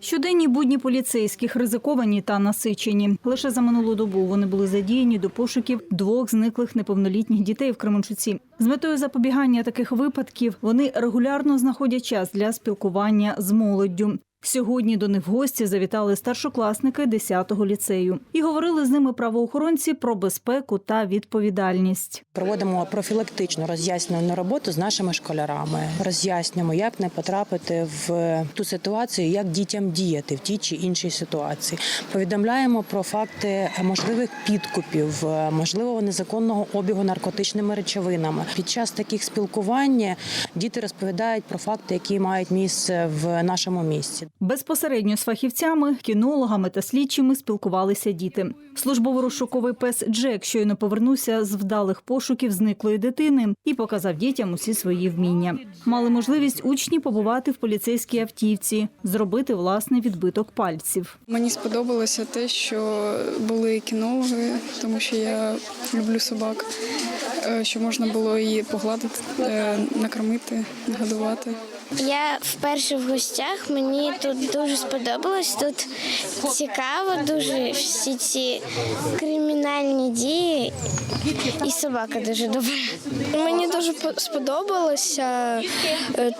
Щоденні будні поліцейських ризиковані та насичені. Лише за минулу добу вони були задіяні до пошуків двох зниклих неповнолітніх дітей в Кременчуці. З метою запобігання таких випадків вони регулярно знаходять час для спілкування з молоддю. Сьогодні до них в гості завітали старшокласники 10-го ліцею і говорили з ними правоохоронці про безпеку та відповідальність. Проводимо профілактичну роз'яснювальну роботу з нашими школярами. Роз'яснюємо, як не потрапити в ту ситуацію, як дітям діяти в тій чи іншій ситуації. Повідомляємо про факти можливих підкупів, можливого незаконного обігу наркотичними речовинами. Під час таких спілкувань діти розповідають про факти, які мають місце в нашому місті. Безпосередньо з фахівцями, кінологами та слідчими спілкувалися діти. Службово-розшуковий пес Джек щойно повернувся з вдалих пошуків зниклої дитини і показав дітям усі свої вміння. Мали можливість учні побувати в поліцейській автівці, зробити власний відбиток пальців. Мені сподобалося те, що були кінологи, тому що я люблю собак, е, що можна було її погладити, е, накормити, нагодувати. Я вперше в гостях. Мені тут дуже сподобалось. Тут цікаво, дуже всі ці кримінальні дії, і собака дуже добра. Мені дуже сподобалося е,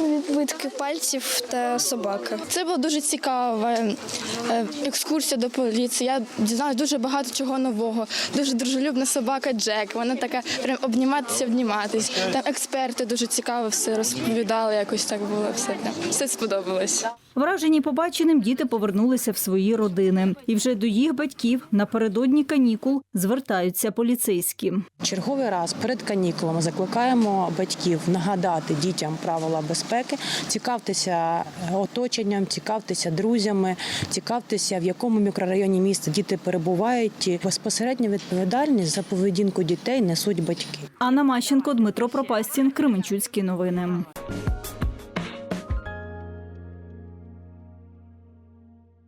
відбитки пальців та собака. Це була дуже цікава е, екскурсія до поліції. Я дізналася дуже багато чого нового. Дуже дружелюбна собака Джек. Вона така прям обніматися, обніматись. Там експерти дуже цікаво все розповідали. Якось так було все. Все сподобалось. Вражені побаченим діти повернулися в свої родини, і вже до їх батьків напередодні канікул звертаються поліцейські. Черговий раз перед канікулами закликаємо батьків нагадати дітям правила безпеки, цікавтеся оточенням, цікавтеся друзями, цікавтеся, в якому мікрорайоні міста діти перебувають. І Безпосередню відповідальність за поведінку дітей несуть батьки. Анна Мащенко, Дмитро Пропастін, Кременчуцькі новини.